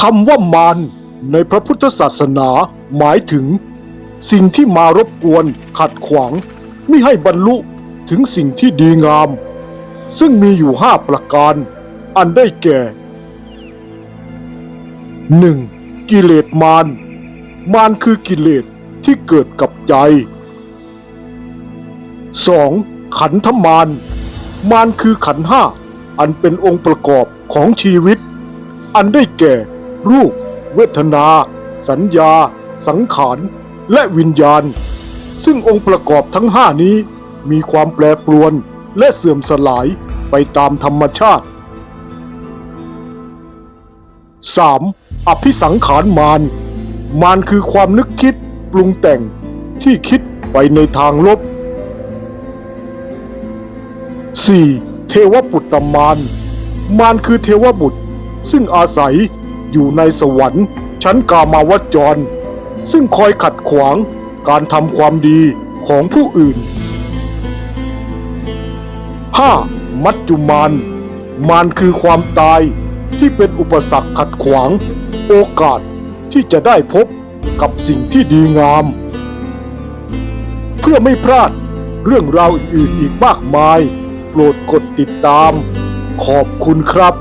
คำว่ามารในพระพุทธศาสนาหมายถึง สิ่งที่มารบกวนขัดขวางมิให้บรรลุถึงสิ่งที่ดีงาม ซึ่งมีอยู่ห้าประการ อันได้แก่ 1. กิเลสมารมารคือกิเลสที่เกิดกับใจ 2. ขันธมารมารคือขันธ์ห้าอันเป็นองค์ประกอบของชีวิต อันได้แก่ รูป เวทนา สัญญา สังขาร และวิญญาณ ซึ่งองค์ประกอบทั้งห้านี้มีความแปรปรวนและเสื่อมสลายไปตามธรรมชาติ 3. อภิสังขารมารมารคือความนึกคิดปรุงแต่งที่คิดไปในทางลบ 4. เทวปุตตมารมารคือเทวบุตร ซึ่งอาศัย อยู่ในสวรรค์ ชั้นกามาวจร ซึ่งคอยขัดขวางการทำความดีของผู้อื่น 5. มัจจุมานมารคือความตายที่เป็นอุปสรรคขัดขวาง โอกาสที่จะได้พบกับสิ่งที่ดีงาม เพื่อไม่พลาดเรื่องราวอื่นๆอีกมากมาย โปรดกดติดตาม ขอบคุณครับ